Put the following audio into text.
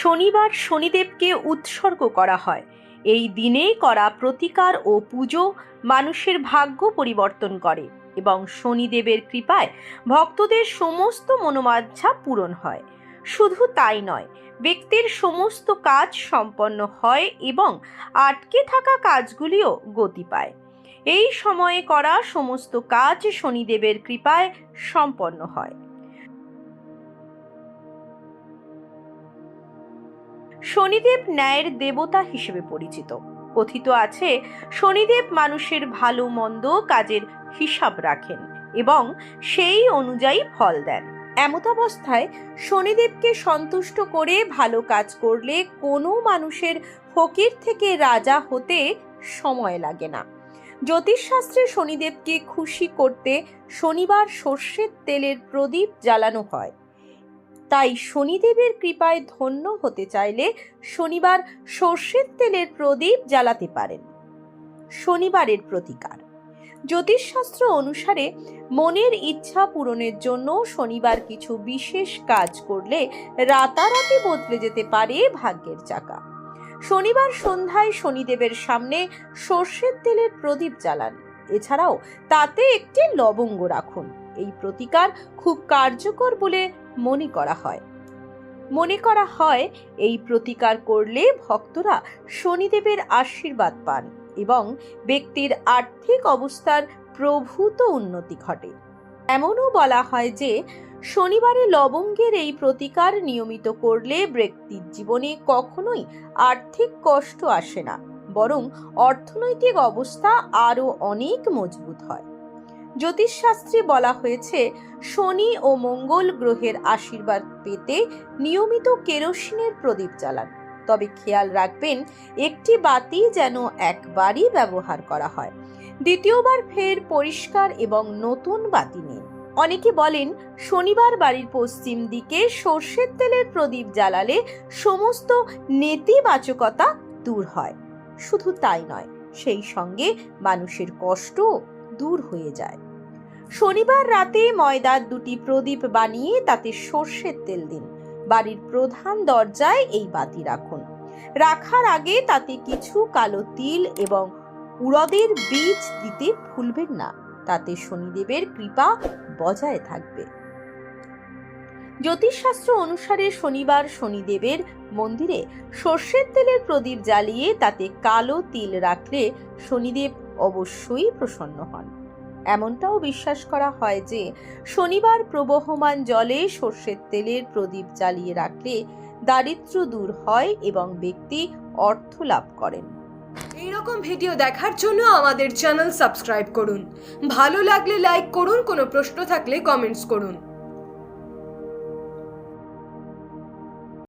শনিবার শনিদেবকে উৎসর্গ করা হয়। এই দিনে করা প্রতিকার ও পুজো মানুষের ভাগ্য পরিবর্তন করে এবং শনিদেবের কৃপায় ভক্তদের সমস্ত মনোবাঞ্ছা পূরণ হয়। শুধু তাই নয়, ব্যক্তির সমস্ত কাজ সম্পন্ন হয় এবং আটকে থাকা কাজগুলিও গতি পায়। এই সময়ে করা সমস্ত কাজ শনিদেবের কৃপায় সম্পন্ন হয়। শনিদেব ন্যায়ের দেবতা হিসেবে পরিচিত। কথিত আছে, শনিদেব মানুষের ভালো মন্দ কাজের হিসাব রাখেন এবং সেই অনুযায়ী ফল দেন। এমতাবস্থায়, শনিদেবকে সন্তুষ্ট করে ভালো কাজ করলে কোনো মানুষের ফকির থেকে রাজা হতে সময় লাগে না। জ্যোতিষশাস্ত্রে শনিদেবকে খুশি করতে শনিবার সর্ষের তেলের প্রদীপ জ্বালানো হয়। তাই শনিদেবের কৃপায় ধন্য হতে চাইলে শনিবার সর্ষের তেলের প্রদীপ জ্বালাতে পারেন। শনিবারের প্রতিকার। জ্যোতিষশাস্ত্র অনুসারে মনের ইচ্ছা পূরণের জন্য শনিবার কিছু বিশেষ কাজ করলে রাতারাতি বদলে যেতে পারে ভাগ্যের চাকা। শনিবার সন্ধ্যায় শনিদেবের সামনে সর্ষের তেলের প্রদীপ জ্বালান। এছাড়াও তাতে একটি লবঙ্গ রাখুন। এই প্রতিকার খুব কার্যকর বলে মনে করা হয়। মনে করা হয় এই প্রতিকার করলে ভক্তরা শনিদেবের আশীর্বাদ পান এবং ব্যক্তির আর্থিক অবস্থার প্রভূত উন্নতি ঘটে। এমনও বলা হয় যে, শনিবারে লবঙ্গের এই প্রতিকার নিয়মিত করলে ব্যক্তির জীবনে কখনোই আর্থিক কষ্ট আসে না, বরং অর্থনৈতিক অবস্থা আরও অনেক মজবুত হয়। জ্যোতিষশাস্ত্রে বলা হয়েছে, শনি ও মঙ্গল গ্রহের আশীর্বাদ পেতে নিয়মিত কেরোসিনের প্রদীপ জ্বালান। তবে খেয়াল রাখবেন, একটি বাতি যেন একবারই ব্যবহার করা হয়। দ্বিতীয়বার ফের পরিষ্কার এবং নতুন বাতি নিন। অনেকে বলেন, শনিবার বাড়ির পশ্চিম দিকে সর্ষের তেলের প্রদীপ জ্বালালে সমস্ত নেতিবাচকতা দূর হয়। শুধু তাই নয়, সেই সঙ্গে মানুষের কষ্ট দূর হয়ে যায়। শনিবার রাতে ময়দার দুটি প্রদীপ বানিয়ে তাতে সর্ষের তেল দিন। বাড়ির প্রধান দরজায় এই বাতি রাখুন। রাখার আগে তাতে কিছু কালো তিল এবং উড়দের বীজ দিতে ভুলবেন না। তাতে শনিদেবের কৃপা বজায় থাকবে। জ্যোতিষশাস্ত্র অনুসারে শনিবার শনিদেবের মন্দিরে সর্ষের তেলের প্রদীপ জ্বালিয়ে তাতে কালো তিল রাখলে শনিদেব অবশ্যই প্রসন্ন হন। এমনটাও বিশ্বাস করা হয় যে শনিবার প্রবহমান জলে সর্ষের তেলের প্রদীপ জ্বালিয়ে রাখলে দারিদ্র দূর হয় এবং ব্যক্তি অর্থ লাভ করেন। এইরকম ভিডিও দেখার জন্য আমাদের চ্যানেল সাবস্ক্রাইব করুন। ভালো লাগলে লাইক করুন, কোনো প্রশ্ন থাকলে কমেন্টস করুন।